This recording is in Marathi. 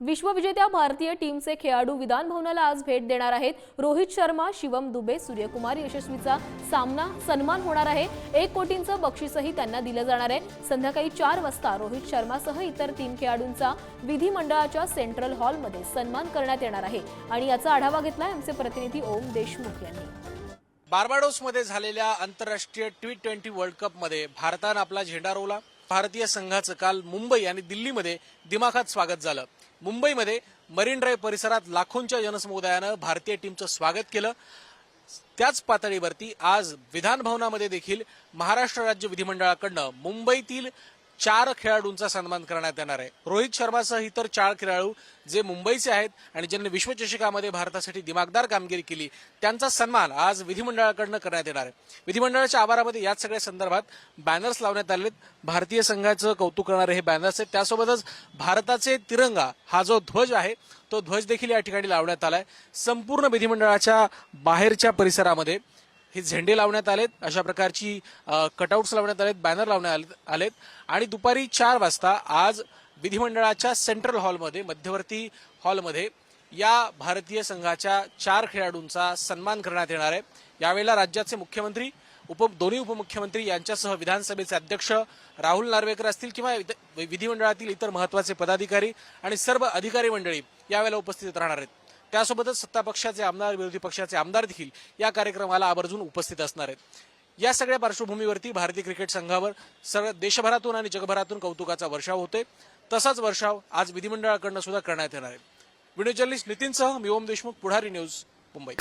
विश्वविजेत्या भारतीय टीमचे खेळाडू विधान भवनाला आज भेट देणार आहेत. रोहित शर्मा शिवम दुबे सूर्यकुमार यशस्वीचा सामना सन्मान होणार आहे. एक कोटींचं बक्षीसही त्यांना दिलं जाणार आहे. संध्याकाळी चार वाजता रोहित शर्मासह इतर तीन खेळाडूंचा विधिमंडळाच्या सेंट्रल हॉलमध्ये सन्मान करण्यात येणार आहे. आणि याचा आढावा घेतला आमचे प्रतिनिधी ओम देशमुख यांनी. बार्बाडोसमध्ये झालेल्या आंतरराष्ट्रीय टी ट्वेंटी वर्ल्ड कपमध्ये भारतानं आपला झेंडा रोवला. भारतीय संघाचं काल मुंबई आणि दिल्लीमध्ये दिमाखात स्वागत झालं. मुंबईमध्ये मरीन ड्राईव्ह परिसरात लाखोंच्या जनसमुदायानं भारतीय टीमचं स्वागत केलं. त्याच पातळीवरती आज विधान भवनामध्ये देखील महाराष्ट्र राज्य विधिमंडळाकडनं मुंबईतील चार खेळाडूंचा सन्मान करण्यात येणार आहे. रोहित शर्मासह इतर चार खेळाडू जे मुंबईचे आहेत आणि ज्यांनी विश्वचषकामध्ये भारतासाठी दिमागदार कामगिरी केली त्यांचा सन्मान आज विधिमंडळाकडनं करण्यात येणार आहे. विधिमंडळाच्या आवारामध्ये याच सगळ्या संदर्भात बॅनर्स लावण्यात आलेत. भारतीय संघाचं कौतुक करणारे हे बॅनर्स आहेत. त्यासोबतच भारताचे तिरंगा हा जो ध्वज आहे तो ध्वज देखील या ठिकाणी लावण्यात आलाय. संपूर्ण विधिमंडळाच्या बाहेरच्या परिसरामध्ये हे झेंडे लावण्यात आलेत अशा प्रकारची कटआउट्स लावण्यात आलेत बॅनर लावण्यात आले- आलेत. आणि दुपारी चार वाजता आज विधिमंडळाच्या सेंट्रल हॉलमध्ये मध्यवर्ती हॉलमध्ये या भारतीय संघाच्या चार खेळाडूंचा सन्मान करण्यात येणार आहे. यावेळेला राज्याचे मुख्यमंत्री उप दोन्ही उपमुख्यमंत्री यांच्यासह विधानसभेचे अध्यक्ष राहुल नार्वेकर असतील किंवा विधिमंडळातील इतर महत्त्वाचे पदाधिकारी आणि सर्व अधिकारी मंडळी यावेळेला उपस्थित राहणार आहेत. त्यासोबतच सत्ता पक्षाचे आमदार विरोधी पक्षाचे आमदार देखील या कार्यक्रमाला आवर्जून उपस्थित असणार आहेत. या सगळ्या पार्श्वभूमीवरती भारतीय क्रिकेट संघावर सगळ्या देशभरातून आणि जगभरातून कौतुकाचा वर्षाव होतोय. तसाच वर्षाव आज विधिमंडळाकडनं सुद्धा करण्यात येणार आहे. व्हिडिओ जर्नलिस्ट नितीनसह मी ओम देशमुख पुढारी न्यूज मुंबई.